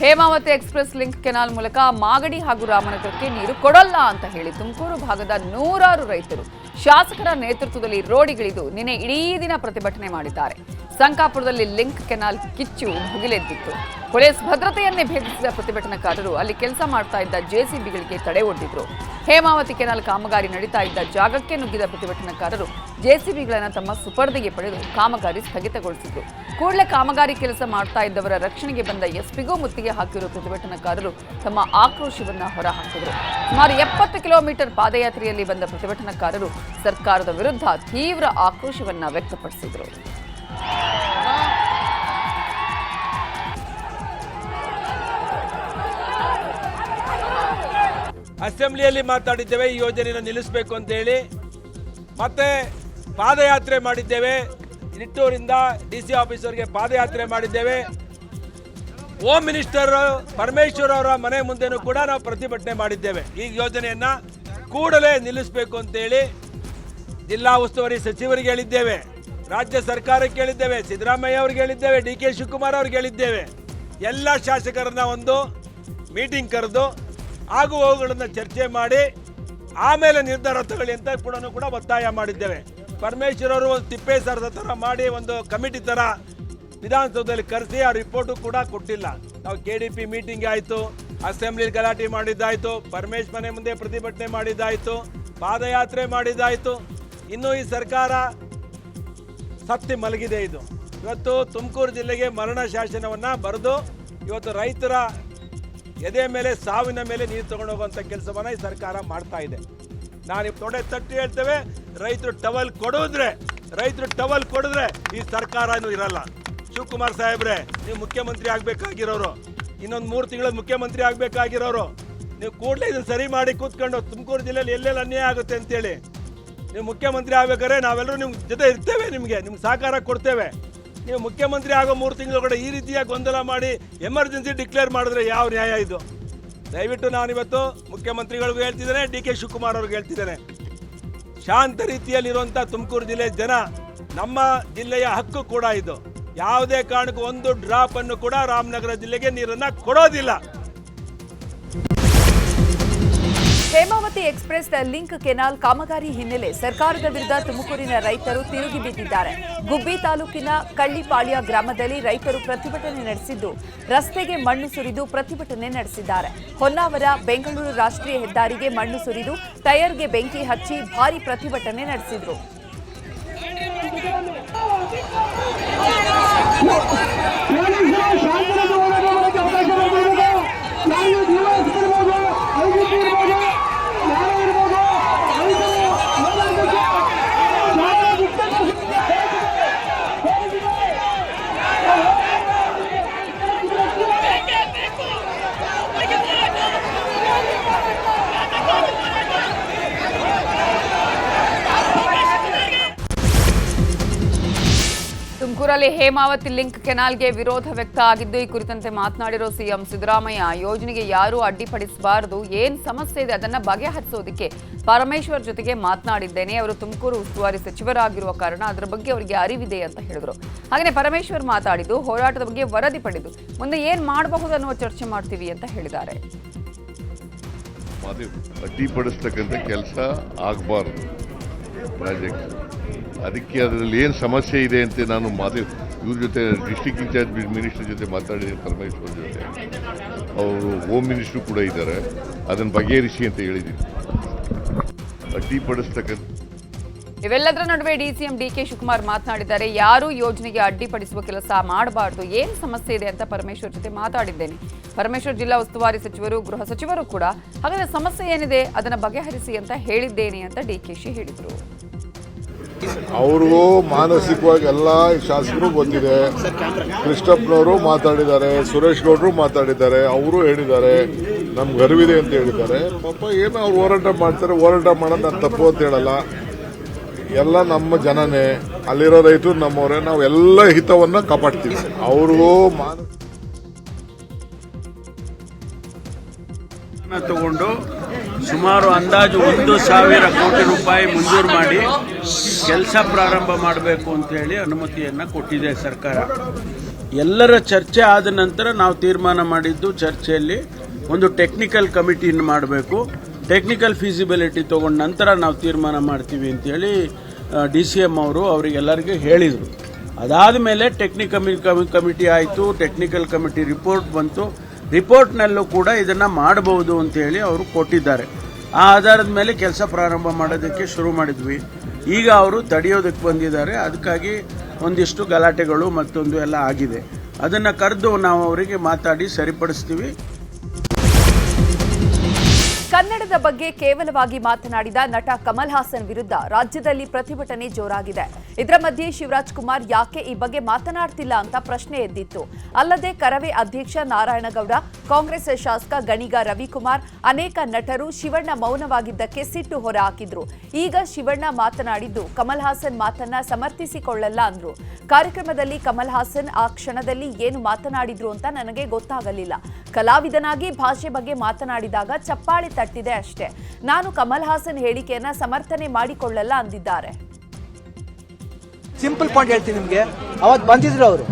Hemavathi express link canal ಮೂಲಕ ಮಾಗಡಿ ಹಾಗೂ ರಾಮನಗರಕ್ಕೆ ನೀರು ಕೊಡಲ್ಲ ಅಂತ ಹೇಳಿ ತುಮಕೂರು ಭಾಗದ ನೂರಾರು ರೈತರು ಶಾಸಕರ ನೇತೃತ್ವದಲ್ಲಿ ರೋಡಿಗಿಳಿದು ನಿನ್ನೆ ಇಡೀ ದಿನ ಪ್ರತಿಭಟನೆ ಮಾಡಿದ್ದಾರೆ. ಸಂಕಾಪುರದಲ್ಲಿ ಲಿಂಕ್ ಕೆನಾಲ್ ಕಿಚ್ಚು ಭುಗಿಲೆದ್ದಿತ್ತು. ಪೊಲೀಸ್ ಭದ್ರತೆಯನ್ನೇ ಭೇದಿಸಿದ ಪ್ರತಿಭಟನಾಕಾರರು ಅಲ್ಲಿ ಕೆಲಸ ಮಾಡ್ತಾ ಇದ್ದ ಜೆಸಿಬಿಗಳಿಗೆ ತಡೆ ಒಡ್ಡಿದ್ರು. ಹೇಮಾವತಿ ಕೆನಾಲ್ ಕಾಮಗಾರಿ ನಡೀತಾ ಇದ್ದ ಜಾಗಕ್ಕೆ ನುಗ್ಗಿದ ಪ್ರತಿಭಟನಾಕಾರರು ಜೆಸಿಬಿಗಳನ್ನು ತಮ್ಮ ಸುಪರ್ದಿಗೆ ಪಡೆದು ಕಾಮಗಾರಿ ಸ್ಥಗಿತಗೊಳಿಸಿದ್ರು. ಕೂಡಲೇ ಕಾಮಗಾರಿ ಕೆಲಸ ಮಾಡ್ತಾ ಇದ್ದವರ ರಕ್ಷಣೆಗೆ ಬಂದ ಎಸ್ಪಿಗೂ ಮುತ್ತಿಗೆ ಹಾಕಿರುವ ಪ್ರತಿಭಟನಾಕಾರರು ತಮ್ಮ ಆಕ್ರೋಶವನ್ನು ಹೊರಹಾಕಿದರು. ಸುಮಾರು ಎಪ್ಪತ್ತು ಕಿಲೋಮೀಟರ್ ಪಾದಯಾತ್ರೆಯಲ್ಲಿ ಬಂದ ಪ್ರತಿಭಟನಾಕಾರರು ಸರ್ಕಾರದ ವಿರುದ್ಧ ತೀವ್ರ ಆಕ್ರೋಶವನ್ನು ವ್ಯಕ್ತಪಡಿಸಿದರು. ಅಸೆಂಬ್ಲಿಯಲ್ಲಿ ಮಾತಾಡಿದ್ದೇವೆ, ಈ ಯೋಜನೆಯನ್ನು ನಿಲ್ಲಿಸಬೇಕು ಅಂತ ಹೇಳಿ. ಮತ್ತೆ ಪಾದಯಾತ್ರೆ ಮಾಡಿದ್ದೇವೆ. ನಿಟ್ಟೂರಿಂದ ಡಿ ಸಿ ಆಫೀಸರ್ಗೆ ಪಾದಯಾತ್ರೆ ಮಾಡಿದ್ದೇವೆ. ಹೋಮ್ ಮಿನಿಸ್ಟರ್ ಪರಮೇಶ್ವರ್ ಅವರ ಮನೆ ಮುಂದೆನೂ ಕೂಡ ನಾವು ಪ್ರತಿಭಟನೆ ಮಾಡಿದ್ದೇವೆ. ಈ ಯೋಜನೆಯನ್ನ ಕೂಡಲೇ ನಿಲ್ಲಿಸಬೇಕು ಅಂತೇಳಿ ಜಿಲ್ಲಾ ಉಸ್ತುವಾರಿ ಸಚಿವರಿಗೆ ಹೇಳಿದ್ದೇವೆ. ರಾಜ್ಯ ಸರ್ಕಾರಕ್ಕೆ ಹೇಳಿದ್ದೇವೆ, ಸಿದ್ದರಾಮಯ್ಯ ಅವ್ರಿಗೆ ಹೇಳಿದ್ದೇವೆ, ಡಿ ಕೆ ಶಿವಕುಮಾರ್ ಅವ್ರಿಗೆ ಹೇಳಿದ್ದೇವೆ. ಎಲ್ಲ ಶಾಸಕರನ್ನ ಒಂದು ಮೀಟಿಂಗ್ ಕರೆದು ಆಗು ಹೋಗುಗಳನ್ನು ಚರ್ಚೆ ಮಾಡಿ ಆಮೇಲೆ ನಿರ್ಧಾರ ತಗೊಳ್ಳಿ ಅಂತ ಕೂಡ ಕೂಡ ಒತ್ತಾಯ ಮಾಡಿದ್ದೇವೆ. ಪರಮೇಶ್ವರ್ ಅವರು ಒಂದು ಥರ ಮಾಡಿ ಒಂದು ಕಮಿಟಿ ಥರ ವಿಧಾನಸೌಧದಲ್ಲಿ ಕರೆಸಿ, ಆ ರಿಪೋರ್ಟು ಕೂಡ ಕೊಟ್ಟಿಲ್ಲ. ನಾವು ಕೆ ಡಿ ಪಿ ಮೀಟಿಂಗ್ ಆಯಿತು ಅಸೆಂಬ್ಲಿ ಗಲಾಟೆ ಮಾಡಿದ್ದಾಯಿತು, ಪರಮೇಶ್ ಮನೆ ಮುಂದೆ ಪ್ರತಿಭಟನೆ ಮಾಡಿದ್ದಾಯಿತು, ಪಾದಯಾತ್ರೆ ಮಾಡಿದ್ದಾಯಿತು. ಇನ್ನು ಈ ಸರ್ಕಾರ ಸತ್ತಿ ಮಲಗಿದೆ ಇದು. ಇವತ್ತು ತುಮಕೂರು ಜಿಲ್ಲೆಗೆ ಮರಣ ಶಾಸನವನ್ನು ಬರೆದು ಇವತ್ತು ರೈತರ ಎದೆ ಮೇಲೆ, ಸಾವಿನ ಮೇಲೆ ನೀರು ತಗೊಂಡು ಕೆಲಸವನ್ನು ಈ ಸರ್ಕಾರ ಮಾಡ್ತಾ ಇದೆ. ನಾನು ತೊಡೆ ತಟ್ಟಿ ಹೇಳ್ತೇವೆ, ರೈತರು ಟವಲ್ ಕೊಡಿದ್ರೆ, ರೈತರು ಟವಲ್ ಕೊಡಿದ್ರೆ ಈ ಸರ್ಕಾರ ಇರಲ್ಲ. ಶಿವಕುಮಾರ್ ಸಾಹೇಬ್ರೆ, ನೀವು ಮುಖ್ಯಮಂತ್ರಿ ಆಗ್ಬೇಕಾಗಿರೋರು, ಇನ್ನೊಂದು ಮೂರು ತಿಂಗಳ ಮುಖ್ಯಮಂತ್ರಿ ಆಗ್ಬೇಕಾಗಿರೋರು, ನೀವು ಕೂಡಲೇ ಇದನ್ನು ಸರಿ ಮಾಡಿ ಕೂತ್ಕೊಂಡು ತುಮಕೂರು ಜಿಲ್ಲೆಯಲ್ಲಿ ಎಲ್ಲೆಲ್ಲಿ ಅನ್ಯಾಯ ಆಗುತ್ತೆ ಅಂತೇಳಿ ನೀವು ಮುಖ್ಯಮಂತ್ರಿ ಆಗ್ಬೇಕಾದ್ರೆ ನಾವೆಲ್ಲರೂ ನಿಮ್ಮ ಜೊತೆ ಇರ್ತೇವೆ ನಿಮಗೆ, ನಿಮ್ಗೆ ಸಹಕಾರ ಕೊಡ್ತೇವೆ. ನೀವು ಮುಖ್ಯಮಂತ್ರಿ ಆಗೋ ಮೂರು ತಿಂಗಳೊಳಗಡೆ ಈ ರೀತಿಯ ಗೊಂದಲ ಮಾಡಿ ಎಮರ್ಜೆನ್ಸಿ ಡಿಕ್ಲೇರ್ ಮಾಡಿದ್ರೆ ಯಾವ ನ್ಯಾಯ ಇದು? ದಯವಿಟ್ಟು ನಾನಿವತ್ತು ಮುಖ್ಯಮಂತ್ರಿಗಳಿಗೂ ಹೇಳ್ತಿದ್ದೇನೆ, ಡಿ ಕೆ ಶಿವಕುಮಾರ್ ಅವ್ರಿಗೆ ಹೇಳ್ತಿದ್ದೇನೆ. ಶಾಂತ ರೀತಿಯಲ್ಲಿರುವಂಥ ತುಮಕೂರು ಜಿಲ್ಲೆ ಜನ ನಮ್ಮ ಜಿಲ್ಲೆಯ ಹಕ್ಕು ಕೂಡ ಇದು. ಯಾವುದೇ ಕಾರಣಕ್ಕೂ ಒಂದು ಡ್ರಾಪ್ ಅನ್ನು ಕೂಡ ರಾಮನಗರ ಜಿಲ್ಲೆಗೆ ನೀರನ್ನು ಕೊಡೋದಿಲ್ಲ. ಹೇಮಾವತಿ ಎಕ್ಸ್ಪ್ರೆಸ್ ಲಿಂಕ್ ಕೆನಾಲ್ ಕಾಮಗಾರಿ ಹಿನ್ನೆಲೆ ಸರ್ಕಾರದ ವಿರುದ್ಧ ತುಮಕೂರಿನ ರೈತರು ತಿರುಗಿ ಬಿದ್ದಿದ್ದಾರೆ ಗುಬ್ಬಿ ತಾಲೂಕಿನ ಕಳ್ಳಿಪಾಳ್ಯ ಗ್ರಾಮದಲ್ಲಿ ರೈತರು ಪ್ರತಿಭಟನೆ ನಡೆಸಿದ್ದು, ರಸ್ತೆಗೆ ಮಣ್ಣು ಸುರಿದು ಪ್ರತಿಭಟನೆ ನಡೆಸಿದ್ದಾರೆ. ಹೊನ್ನಾವರ, ಬೆಂಗಳೂರು ರಾಷ್ಟ್ರೀಯ ಹೆದ್ದಾರಿಗೆ ಮಣ್ಣು ಸುರಿದು ಟೈರ್ಗೆ ಬೆಂಕಿ ಹಚ್ಚಿ ಭಾರಿ ಪ್ರತಿಭಟನೆ ನಡೆಸಿದ್ರು. ತುಮಕೂರಲ್ಲಿ ಹೇಮಾವತಿ ಲಿಂಕ್ ಕೆನಾಲ್ಗೆ ವಿರೋಧ ವ್ಯಕ್ತ ಆಗಿದ್ದು ಈ ಕುರಿತಂತೆ ಮಾತನಾಡಿರೋ ಸಿಎಂ ಸಿದ್ದರಾಮಯ್ಯ, ಯೋಜನೆಗೆ ಯಾರೂ ಅಡ್ಡಿಪಡಿಸಬಾರದು, ಏನ್ ಸಮಸ್ಯೆ ಇದೆ ಅದನ್ನ ಬಗೆಹರಿಸೋದಕ್ಕೆ ಪರಮೇಶ್ವರ್ ಜೊತೆಗೆ ಮಾತನಾಡಿದ್ದೇನೆ. ಅವರು ತುಮಕೂರು ಉಸ್ತುವಾರಿ ಸಚಿವರಾಗಿರುವ ಕಾರಣ ಅದರ ಬಗ್ಗೆ ಅವರಿಗೆ ಅರಿವಿದೆ ಅಂತ ಹೇಳಿದ್ರು. ಹಾಗೆಯೇ ಪರಮೇಶ್ವರ್ ಮಾತಾಡಿದ್ದು, ಹೋರಾಟದ ಬಗ್ಗೆ ವರದಿ ಪಡೆದು, ಮುಂದೆ ಏನ್ ಮಾಡಬಹುದು ಅನ್ನುವ ಚರ್ಚೆ ಮಾಡ್ತೀವಿ ಅಂತ ಹೇಳಿದ್ದಾರೆ. ಅಡ್ಡಿಪಡಿಸ್ತಕ್ಕಂಥ ಕೆಲಸ ಆಗಬಾರ್ದು. ಅದಕ್ಕೆ ಅದರಲ್ಲಿ ಏನು ಸಮಸ್ಯೆ ಇದೆ ಅಂತ ನಾನು ಮಾತು ಇವ್ರ ಜೊತೆ ಡಿಸ್ಟಿಕ್ ಇನ್ಚಾರ್ಜ್ ಮಿನಿಸ್ಟರ್ ಜೊತೆ ಮಾತಾಡಿದ್ದೀನಿ ಪರಮೇಶ್ವರ್ ಜೊತೆ. ಅವರು ಹೋಮ್ ಮಿನಿಸ್ಟ್ರು ಕೂಡ ಇದ್ದಾರೆ. ಅದನ್ನು ಬಗೆಹರಿಸಿ ಅಂತ ಹೇಳಿದ್ದೀನಿ. ಅಡ್ಡಿಪಡಿಸ್ತಕ್ಕಂಥ ಇವೆಲ್ಲದರ ನಡುವೆ ಡಿಸಿಎಂ ಡಿಕೆ ಶಿವಕುಮಾರ್ ಮಾತನಾಡಿದ್ದಾರೆ. ಯಾರೂ ಯೋಜನೆಗೆ ಅಡ್ಡಿಪಡಿಸುವ ಕೆಲಸ ಮಾಡಬಾರ್ದು, ಏನು ಸಮಸ್ಯೆ ಇದೆ ಅಂತ ಪರಮೇಶ್ವರ್ ಜೊತೆ ಮಾತಾಡಿದ್ದೇನೆ. ಪರಮೇಶ್ವರ್ ಜಿಲ್ಲಾ ಉಸ್ತುವಾರಿ ಸಚಿವರು, ಗೃಹ ಸಚಿವರು ಕೂಡ, ಹಾಗಾದರೆ ಸಮಸ್ಯೆ ಏನಿದೆ ಅದನ್ನು ಬಗೆಹರಿಸಿ ಅಂತ ಹೇಳಿದ್ದೇನೆ ಅಂತ ಡಿಕೆಶಿ ಹೇಳಿದರು. ಅವ್ರಿಗೂ ಮಾನಸಿಕವಾಗಿ ಎಲ್ಲ ಶಾಸಕರು ಗೊತ್ತಿದೆ. ಕೃಷ್ಣಪ್ಪನವರು ಮಾತಾಡಿದ್ದಾರೆ, ಸುರೇಶ್ ಗೌಡರು ಮಾತಾಡಿದ್ದಾರೆ, ಅವರು ಹೇಳಿದ್ದಾರೆ, ನಮ್ಗೆ ಗರ್ವಿದೆ ಅಂತ ಹೇಳಿದ್ದಾರೆ. ಪಾಪ ಏನೋ ಅವ್ರು ಹೋರಾಟ ಮಾಡ್ತಾರೆ, ಹೋರಾಟ ಮಾಡೋದು ನಾನು ತಪ್ಪು ಅಂತ ಹೇಳಲ್ಲ. ಎಲ್ಲ ನಮ್ಮ ಜನನೇ, ಅಲ್ಲಿರೋ ರೈತರು ನಮ್ಮವರೇ, ನಾವು ಎಲ್ಲ ಹಿತವನ್ನ ಕಾಪಾಡ್ತೀವಿ. ಅವ್ರಿಗೂ ಮಾನಸಿಕ ತಗೊಂಡು ಸುಮಾರು ಅಂದಾಜು ಒಂದು ಸಾವಿರ ಕೋಟಿ ರೂಪಾಯಿ ಮಂಜೂರು ಮಾಡಿ ಕೆಲಸ ಪ್ರಾರಂಭ ಮಾಡಬೇಕು ಅಂತ ಹೇಳಿ ಅನುಮತಿಯನ್ನು ಕೊಟ್ಟಿದೆ ಸರ್ಕಾರ. ಎಲ್ಲರ ಚರ್ಚೆ ಆದ ನಂತರ ನಾವು ತೀರ್ಮಾನ ಮಾಡಿದ್ದು ಚರ್ಚೆಯಲ್ಲಿ ಒಂದು ಟೆಕ್ನಿಕಲ್ ಕಮಿಟಿಯನ್ನು ಮಾಡಬೇಕು. ಟೆಕ್ನಿಕಲ್ ಫೀಸಿಬಿಲಿಟಿ ತಗೊಂಡ ನಂತರ ನಾವು ತೀರ್ಮಾನ ಮಾಡ್ತೀವಿ ಅಂತೇಳಿ ಡಿ ಸಿ ಎಂ ಅವರು ಅವರಿಗೆಲ್ಲರಿಗೂ ಹೇಳಿದರು. ಅದಾದ ಮೇಲೆ ಟೆಕ್ನಿಕಲ್ ಕಮಿಟಿ ಆಯಿತು ಟೆಕ್ನಿಕಲ್ ಕಮಿಟಿ ರಿಪೋರ್ಟ್ ಬಂತು. ರಿಪೋರ್ಟ್ನಲ್ಲೂ ಕೂಡ ಇದನ್ನು ಮಾಡಬಹುದು ಅಂತೇಳಿ ಅವರು ಕೊಟ್ಟಿದ್ದಾರೆ. ಆ ಆಧಾರದ ಮೇಲೆ ಕೆಲಸ ಪ್ರಾರಂಭ ಮಾಡೋದಕ್ಕೆ ಶುರು ಮಾಡಿದ್ವಿ. ಈಗ ಅವರು ತಡೆಯೋದಕ್ಕೆ ಬಂದಿದ್ದಾರೆ. ಅದಕ್ಕಾಗಿ ಒಂದಿಷ್ಟು ಗಲಾಟೆಗಳು ಮತ್ತೊಂದು ಎಲ್ಲ ಆಗಿದೆ. ಅದನ್ನು ಕರೆದು ನಾವು ಅವರಿಗೆ ಮಾತಾಡಿ ಸರಿಪಡಿಸ್ತೀವಿ. ಕನ್ನಡದ ಬಗ್ಗೆ ಕೇವಲವಾಗಿ ಮಾತನಾಡಿದ ನಟ ಕಮಲ್ ಹಾಸನ್ ವಿರುದ್ಧ ರಾಜ್ಯದಲ್ಲಿ ಪ್ರತಿಭಟನೆ ಜೋರಾಗಿದೆ. ಇದರ ಮಧ್ಯೆ ಶಿವರಾಜ್ ಕುಮಾರ್ ಯಾಕೆ ಈ ಬಗ್ಗೆ ಮಾತನಾಡ್ತಿಲ್ಲ ಅಂತ ಪ್ರಶ್ನೆ ಎದ್ದಿತ್ತು. ಅಲ್ಲದೆ ಕರವೇ ಅಧ್ಯಕ್ಷ ನಾರಾಯಣಗೌಡ, ಕಾಂಗ್ರೆಸ್ ಶಾಸಕ ಗಣಿಗ ರವಿಕುಮಾರ್, ಅನೇಕ ನಟರು ಶಿವಣ್ಣ ಮೌನವಾಗಿದ್ದಕ್ಕೆ ಸಿಟ್ಟು ಹೊರ ಹಾಕಿದ್ರು ಈಗ ಶಿವಣ್ಣ ಮಾತನಾಡಿದ್ದು, ಕಮಲ್ ಹಾಸನ್ ಮಾತನ್ನ ಸಮರ್ಥಿಸಿಕೊಳ್ಳಲ್ಲ ಅಂದ್ರು. ಕಾರ್ಯಕ್ರಮದಲ್ಲಿ ಕಮಲ್ ಹಾಸನ್ ಆ ಕ್ಷಣದಲ್ಲಿ ಏನು ಮಾತನಾಡಿದ್ರು ಅಂತ ನನಗೆ ಗೊತ್ತಾಗಲಿಲ್ಲ. ಕಲಾವಿದನಾಗಿ ಭಾಷೆ ಬಗ್ಗೆ ಮಾತನಾಡಿದಾಗ ಚಪ್ಪಾಳೆ ತಟ್ಟಿದೆ ಅಷ್ಟೇ. ನಾನು ಕಮಲ್ ಹಾಸನ್ ಹೇಳಿಕೆಯನ್ನ ಸಮರ್ಥನೆ ಮಾಡಿಕೊಳ್ಳಲ್ಲ ಅಂದಿದ್ದಾರೆ. ಸಿಂಪಲ್ ಪಾಯಿಂಟ್ ಹೇಳ್ತೀನಿ ನಿಮಗೆ. ಅವತ್ತು ಬಂದಿದ್ರು ಅವರು.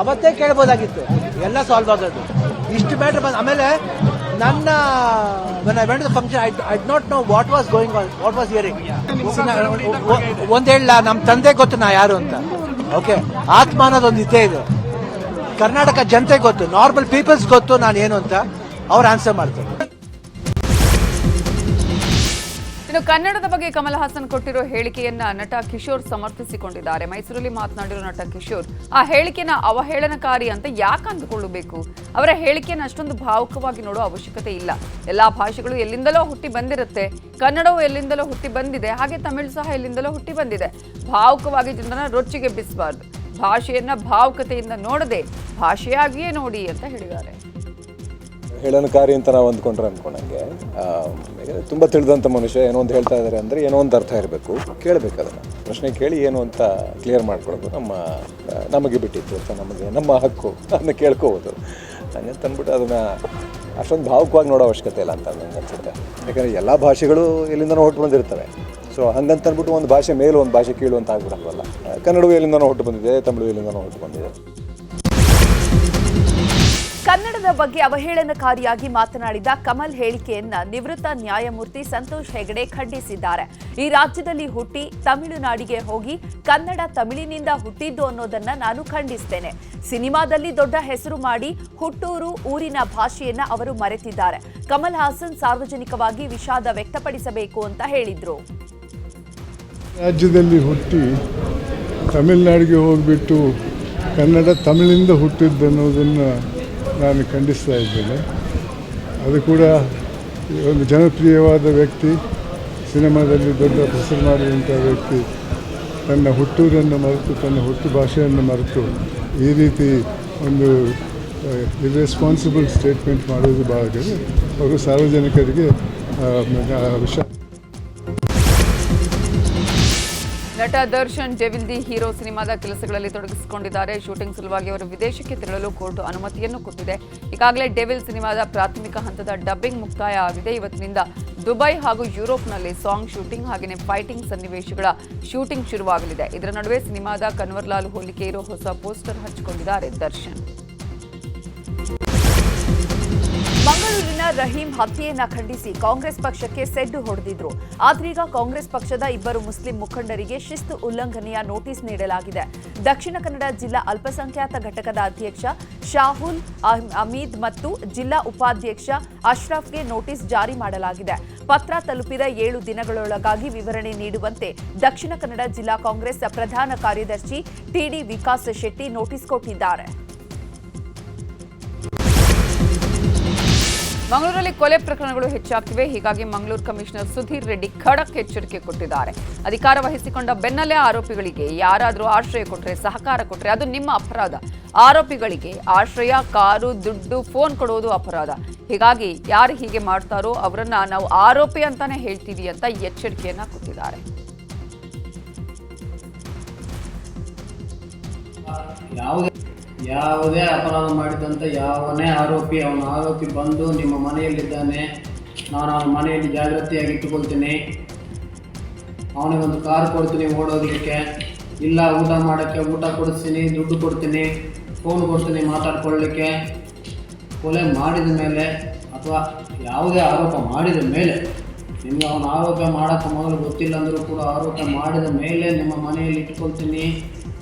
ಅವತ್ತೇ ಕೇಳ್ಬೋದಾಗಿತ್ತು. ಎಲ್ಲ ಸಾಲ್ವ್ ಆಗೋದು ಇಷ್ಟು ಮ್ಯಾಟ್ರ್ ಬಂದ ಆಮೇಲೆ ನನ್ನ ನನ್ನ I went function I I not know what was going on what was hearing ಒಂದು ಹೇಳ ನಮ್ಮ ತಂದೆ ಗೊತ್ತು ನಾ ಯಾರು ಅಂತ. ಓಕೆ ಆತ್ಮ ಅನ್ನೋದೊಂದು ಇದ್ದೇ ಇದು. ಕರ್ನಾಟಕ ಜನತೆ ಗೊತ್ತು ನಾರ್ಮಲ್ ಪೀಪಲ್ಸ್ ಗೊತ್ತು ನಾನು ಏನು ಅಂತ. ಅವ್ರು ಆನ್ಸರ್ ಮಾಡ್ತಾರೆ. ಇನ್ನು ಕನ್ನಡದ ಬಗ್ಗೆ ಕಮಲ್ ಹಾಸನ್ ಕೊಟ್ಟಿರೋ ಹೇಳಿಕೆಯನ್ನ ನಟ ಕಿಶೋರ್ ಸಮರ್ಥಿಸಿಕೊಂಡಿದ್ದಾರೆ. ಮೈಸೂರಲ್ಲಿ ಮಾತನಾಡಿರೋ ನಟ ಕಿಶೋರ್, ಆ ಹೇಳಿಕೆನ ಅವಹೇಳನಕಾರಿ ಅಂತ ಯಾಕೆ ಅಂದುಕೊಳ್ಳಬೇಕು? ಅವರ ಹೇಳಿಕೆಯನ್ನು ಅಷ್ಟೊಂದು ಭಾವುಕವಾಗಿ ನೋಡೋ ಅವಶ್ಯಕತೆ ಇಲ್ಲ. ಎಲ್ಲಾ ಭಾಷೆಗಳು ಎಲ್ಲಿಂದಲೋ ಹುಟ್ಟಿ ಬಂದಿರುತ್ತೆ. ಕನ್ನಡವು ಎಲ್ಲಿಂದಲೋ ಹುಟ್ಟಿ ಬಂದಿದೆ. ಹಾಗೆ ತಮಿಳು ಸಹ ಎಲ್ಲಿಂದಲೋ ಹುಟ್ಟಿ ಬಂದಿದೆ. ಭಾವುಕವಾಗಿ ಜನರನ್ನ ರೊಚ್ಚಿಗೆ ಬಿಸಬಾರ್ದು. ಭಾಷೆಯನ್ನ ಭಾವುಕತೆಯಿಂದ ನೋಡದೆ ಭಾಷೆಯಾಗಿಯೇ ನೋಡಿ ಅಂತ ಹೇಳಿದ್ದಾರೆ. ಹೇಳನಕಾರಿ ಅಂತ ನಾವು ಅಂದ್ಕೊಂಡ್ರೆ ಅಂದ್ಕೊಂಡಂಗೆ ತುಂಬ ತಿಳಿದಂಥ ಮನುಷ್ಯ ಏನೋ ಒಂದು ಹೇಳ್ತಾ ಇದ್ದಾರೆ ಅಂದರೆ ಏನೋ ಒಂದು ಅರ್ಥ ಇರಬೇಕು, ಕೇಳಬೇಕು ಅದನ್ನು. ಪ್ರಶ್ನೆ ಕೇಳಿ ಏನು ಅಂತ ಕ್ಲಿಯರ್ ಮಾಡ್ಕೊಳ್ಳೋದು ನಮ್ಮ, ನಮಗೆ ಬಿಟ್ಟಿತ್ತು ಅಥವಾ ನಮಗೆ ನಮ್ಮ ಹಕ್ಕು ಅದನ್ನ ಕೇಳ್ಕೋಬೋದು. ಹಂಗಂತ ಅಂದ್ಬಿಟ್ಟು ಅದನ್ನು ಅಷ್ಟೊಂದು ಭಾವುಕವಾಗಿ ನೋಡೋ ಅವಶ್ಯಕತೆ ಇಲ್ಲ ಅಂತ ನನಗೆ ಅನ್ಸುತ್ತೆ. ಯಾಕಂದರೆ ಎಲ್ಲ ಭಾಷೆಗಳು ಎಲ್ಲಿಂದನೋ ಹೊಟ್ಟು ಬಂದಿರ್ತವೆ. ಸೊ ಹಂಗಂತ ಅಂದ್ಬಿಟ್ಟು ಒಂದು ಭಾಷೆ ಮೇಲೂ ಒಂದು ಭಾಷೆ ಕೀಳು ಅಂತ ಆಗ್ಬಿಡಲ್ವಲ್ಲ? ಕನ್ನಡವು ಎಲ್ಲಿಂದನೂ ಹೊಟ್ಟು ಬಂದಿದೆ, ತಮಿಳು ಎಲ್ಲಿಂದನೂ ಹೊಟ್ಟು ಬಂದಿದೆ. ಕನ್ನಡದ ಬಗ್ಗೆ ಅವಹೇಳನಕಾರಿಯಾಗಿ ಮಾತನಾಡಿದ ಕಮಲ್ ಹೇಳಿಕೆಯನ್ನ ನಿವೃತ್ತ ನ್ಯಾಯಮೂರ್ತಿ ಸಂತೋಷ್ ಹೆಗಡೆ ಖಂಡಿಸಿದ್ದಾರೆ. ಈ ರಾಜ್ಯದಲ್ಲಿ ಹುಟ್ಟಿ ತಮಿಳುನಾಡಿಗೆ ಹೋಗಿ ಕನ್ನಡ ತಮಿಳಿನಿಂದ ಹುಟ್ಟಿದ್ದು ಅನ್ನೋದನ್ನ ನಾನು ಖಂಡಿಸ್ತೇನೆ. ಸಿನಿಮಾದಲ್ಲಿ ದೊಡ್ಡ ಹೆಸರು ಮಾಡಿ ಹುಟ್ಟೂರು ಊರಿನ ಭಾಷೆಯನ್ನ ಅವರು ಮರೆತಿದ್ದಾರೆ. ಕಮಲ್ ಹಾಸನ್ ಸಾರ್ವಜನಿಕವಾಗಿ ವಿಷಾದ ವ್ಯಕ್ತಪಡಿಸಬೇಕು ಅಂತ ಹೇಳಿದ್ರು. ರಾಜ್ಯದಲ್ಲಿ ಹುಟ್ಟಿ ತಮಿಳುನಾಡಿಗೆ ಹೋಗ್ಬಿಟ್ಟು ಕನ್ನಡ ತಮಿಳಿಂದ ಹುಟ್ಟಿದ್ದು ಅನ್ನೋದನ್ನು ನಾನು ಖಂಡಿಸ್ತಾ ಇದ್ದೇನೆ. ಅದು ಕೂಡ ಒಂದು ಜನಪ್ರಿಯವಾದ ವ್ಯಕ್ತಿ ಸಿನಿಮಾದಲ್ಲಿ ದೊಡ್ಡ ಹೆಸರು ಮಾಡಿದಂಥ ವ್ಯಕ್ತಿ ತನ್ನ ಹುಟ್ಟೂರನ್ನು ಮರೆತು ತನ್ನ ಹುಟ್ಟು ಭಾಷೆಯನ್ನು ಮರೆತು ಈ ರೀತಿ ಒಂದು ಇರ್ರೆಸ್ಪಾನ್ಸಿಬಲ್ ಸ್ಟೇಟ್ಮೆಂಟ್ ಮಾಡೋದು ಭಾಳ ಅವರು ಸಾರ್ವಜನಿಕರಿಗೆ ಆ, ನಟ ದರ್ಶನ್ ಜೆವಿಲ್ ದಿ ಹೀರೋ ಸಿನಿಮಾದ ಕೆಲಸಗಳಲ್ಲಿ ತೊಡಗಿಸಿಕೊಂಡಿದ್ದಾರೆ. ಶೂಟಿಂಗ್ ಸಲುವಾಗಿ ಅವರು ವಿದೇಶಕ್ಕೆ ತೆರಳಲು ಕೋರ್ಟ್ ಅನುಮತಿಯನ್ನು ಕೊಟ್ಟಿದೆ. ಈಗಾಗಲೇ ಡೆವಿಲ್ ಸಿನಿಮಾದ ಪ್ರಾಥಮಿಕ ಹಂತದ ಡಬ್ಬಿಂಗ್ ಮುಕ್ತಾಯ ಆಗಿದೆ ಇವತ್ತಿನಿಂದ ದುಬೈ ಹಾಗೂ ಯುರೋಪ್ನಲ್ಲಿ ಸಾಂಗ್ ಶೂಟಿಂಗ್ ಹಾಗೆಯೇ ಫೈಟಿಂಗ್ ಸನ್ನಿವೇಶಗಳ ಶೂಟಿಂಗ್ ಶುರುವಾಗಲಿದೆ. ಇದರ ನಡುವೆ ಸಿನಿಮಾದ ಕನ್ವರ್ಲಾಲ್ ಹೋಲಿಕೆ ಇರೋ ಹೊಸ ಪೋಸ್ಟರ್ ಹಚ್ಚಿಕೊಂಡಿದ್ದಾರೆ ದರ್ಶನ್. ರಹೀಂ ಹತ್ಯೆಯನ್ನ ಖಂಡಿಸಿ ಕಾಂಗ್ರೆಸ್ ಪಕ್ಷಕ್ಕೆ ಸೆಡ್ಡು ಹೊಡೆದಿದ್ರು. ಆದ್ರೀಗ ಕಾಂಗ್ರೆಸ್ ಪಕ್ಷದ ಇಬ್ಬರು ಮುಸ್ಲಿಂ ಮುಖಂಡರಿಗೆ ಶಿಸ್ತು ಉಲ್ಲಂಘನೆಯ ನೋಟಿಸ್ ನೀಡಲಾಗಿದೆ. ದಕ್ಷಿಣ ಕನ್ನಡ ಜಿಲ್ಲಾ ಅಲ್ಪಸಂಖ್ಯಾತ ಘಟಕದ ಅಧ್ಯಕ್ಷ ಶಾಹುಲ್ ಅಮೀದ್ ಮತ್ತು ಜಿಲ್ಲಾ ಉಪಾಧ್ಯಕ್ಷ ಅಶ್ರಫ್ಗೆ ನೋಟಿಸ್ ಜಾರಿ ಮಾಡಲಾಗಿದೆ. ಪತ್ರ ತಲುಪಿದ ಏಳು ದಿನಗಳೊಳಗಾಗಿ ವಿವರಣೆ ನೀಡುವಂತೆ ದಕ್ಷಿಣ ಕನ್ನಡ ಜಿಲ್ಲಾ ಕಾಂಗ್ರೆಸ್ ಪ್ರಧಾನ ಕಾರ್ಯದರ್ಶಿ ಟಿಡಿ ವಿಕಾಸ್ ಶೆಟ್ಟಿ ನೋಟಿಸ್ ಕೊಟ್ಟಿದ್ದಾರೆ. ಮಂಗಳೂರಲ್ಲಿ ಕೊಲೆ ಪ್ರಕರಣಗಳು ಹೆಚ್ಚಾಗ್ತಿವೆ. ಹೀಗಾಗಿ ಮಂಗಳೂರು ಕಮಿಷನರ್ ಸುಧೀರ್ ರೆಡ್ಡಿ ಖಡಕ್ ಎಚ್ಚರಿಕೆ ಕೊಟ್ಟಿದ್ದಾರೆ. ಅಧಿಕಾರ ವಹಿಸಿಕೊಂಡ ಬೆನ್ನಲ್ಲೇ ಆರೋಪಿಗಳಿಗೆ ಯಾರಾದರೂ ಆಶ್ರಯ ಕೊಟ್ಟರೆ ಸಹಕಾರ ಕೊಟ್ಟರೆ ಅದು ನಿಮ್ಮ ಅಪರಾಧ. ಆರೋಪಿಗಳಿಗೆ ಆಶ್ರಯ, ಕಾರು, ದುಡ್ಡು, ಫೋನ್ ಕೊಡುವುದು ಅಪರಾಧ. ಹೀಗಾಗಿ ಯಾರು ಹೀಗೆ ಮಾಡ್ತಾರೋ ಅವರನ್ನ ನಾವು ಆರೋಪಿ ಅಂತಾನೆ ಹೇಳ್ತೀವಿ ಅಂತ ಎಚ್ಚರಿಕೆಯನ್ನ ಕೊಟ್ಟಿದ್ದಾರೆ. ಯಾವುದೇ ಯಾವುದೇ ಅಪರಾಧ ಮಾಡಿದಂಥ ಯಾವನೇ ಆರೋಪಿ ಅವನ ಆರೋಪಿ ಬಂದು ನಿಮ್ಮ ಮನೆಯಲ್ಲಿದ್ದಾನೆ, ನಾನು ಅವನ ಮನೆಯಲ್ಲಿ ಜಾಗ್ರತೆಯಾಗಿ ಇಟ್ಟುಕೊಳ್ತೀನಿ. ಅವನಿಗೊಂದು ಕಾರ್ ಕೊಡ್ತೀನಿ ಓಡೋದಕ್ಕೆ ಇಲ್ಲ, ಊಟ ಮಾಡೋಕ್ಕೆ, ಊಟ ಕೊಡಿಸ್ತೀನಿ, ದುಡ್ಡು ಕೊಡ್ತೀನಿ ಫೋನ್ ಕೊಡ್ತೀನಿ, ಮಾತಾಡ್ಕೊಳ್ಳಿಕ್ಕೆ. ಕೊಲೆ ಮಾಡಿದ ಮೇಲೆ ಅಥವಾ ಯಾವುದೇ ಆರೋಪ ಮಾಡಿದ ಮೇಲೆ ನಿಮ್ಗೆ ಅವನ ಆರೋಪ ಮಾಡೋಕ್ಕೆ ಮೊದಲು ಗೊತ್ತಿಲ್ಲ ಅಂದರೂ ಕೂಡ ಆರೋಪ ಮಾಡಿದ ಮೇಲೆ ನಿಮ್ಮ ಮನೆಯಲ್ಲಿ ಇಟ್ಕೊಳ್ತೀನಿ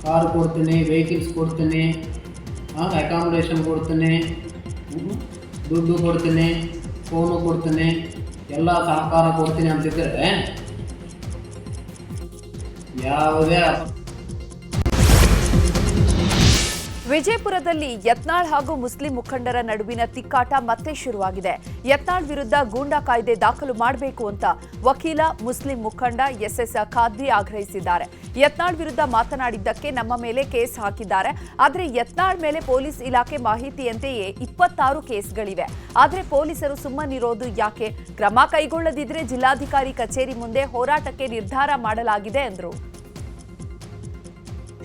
ಕಾರ್ ಕೊಡ್ತೀನಿ ವೆಹಿಕಲ್ಸ್ ಕೊಡ್ತೀನಿ ಅಕಾಮಿಡೇಷನ್ ಕೊಡ್ತೇನೆ. ದುಡ್ಡು ಕೊಡ್ತೇನೆ ಫೋನು ಕೊಡ್ತೇನೆ ಎಲ್ಲ ಸಹಕಾರ ಕೊಡ್ತೀನಿ ಅಂತಿದ್ದರೆ ಯಾವುದೇ ವಿಜಯಪುರದಲ್ಲಿ ಯತ್ನಾಳ್ ಹಾಗೂ ಮುಸ್ಲಿಂ ಮುಖಂಡರ ನಡುವಿನ ತಿಕ್ಕಾಟ ಮತ್ತೆ ಶುರುವಾಗಿದೆ. ಯತ್ನಾಳ್ ವಿರುದ್ಧ ಗೂಂಡಾ ಕಾಯ್ದೆ ದಾಖಲು ಮಾಡಬೇಕು ಅಂತ ವಕೀಲ, ಮುಸ್ಲಿಂ ಮುಖಂಡ ಎಸ್ಎಸ್ ಖಾದ್ರಿ ಆಗ್ರಹಿಸಿದ್ದಾರೆ. ಯತ್ನಾಳ್ ವಿರುದ್ಧ ಮಾತನಾಡಿದ್ದಕ್ಕೆ ನಮ್ಮ ಮೇಲೆ ಕೇಸ್ ಹಾಕಿದ್ದಾರೆ. ಆದರೆ ಯತ್ನಾಳ್ ಮೇಲೆ ಪೊಲೀಸ್ ಇಲಾಖೆ ಮಾಹಿತಿಯಂತೆಯೇ ಇಪ್ಪತ್ತಾರು ಕೇಸ್ಗಳಿವೆ. ಆದರೆ ಪೊಲೀಸರು ಸುಮ್ಮನಿರೋದು ಯಾಕೆ? ಕ್ರಮ ಕೈಗೊಳ್ಳದಿದ್ರೆ ಜಿಲ್ಲಾಧಿಕಾರಿ ಕಚೇರಿ ಮುಂದೆ ಹೋರಾಟಕ್ಕೆ ನಿರ್ಧಾರ ಮಾಡಲಾಗಿದೆ ಎಂದರು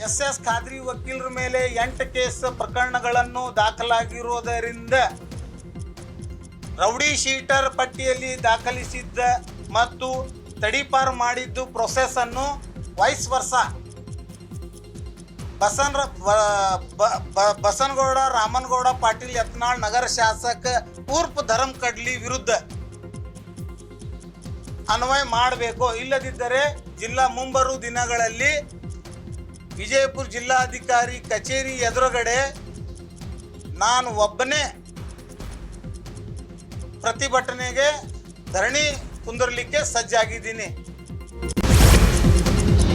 ಎಸ್ ಎಸ್ ಖಾದ್ರಿ ವಕೀಲರ ಮೇಲೆ ಎಂಟು ಕೇಸ್ ಪ್ರಕರಣಗಳನ್ನು ದಾಖಲಾಗಿರುವುದರಿಂದ ರೌಡಿ ಶೀಟರ್ ಪಟ್ಟಿಯಲ್ಲಿ ದಾಖಲಿಸಿದ್ದ ಮತ್ತು ತಡಿಪಾರು ಮಾಡಿದ್ದು ಪ್ರೊಸೆಸ್ ಅನ್ನು ವೈಸ್ ವರ್ಷ ಬಸನ್ ಬಸನಗೌಡ, ರಾಮನಗೌಡ, ಪಾಟೀಲ್ ಯತ್ನಾಳ್, ನಗರ ಶಾಸಕ ಉರ್ಪ್ ಧರಂ ಕಡ್ಲಿ ವಿರುದ್ಧ ಅನ್ವಯ ಮಾಡಬೇಕು. ಇಲ್ಲದಿದ್ದರೆ ಜಿಲ್ಲಾ ಮುಂಬರುವ ದಿನಗಳಲ್ಲಿ ವಿಜಯಪುರ ಜಿಲ್ಲಾಧಿಕಾರಿ ಕಚೇರಿ ಎದುರುಗಡೆ ನಾನು ಒಬ್ಬನೇ ಪ್ರತಿಭಟನೆಗೆ ಧರಣಿ ಕುಂದಿರಲಿಕ್ಕೆ ಸಜ್ಜಾಗಿದ್ದೀನಿ.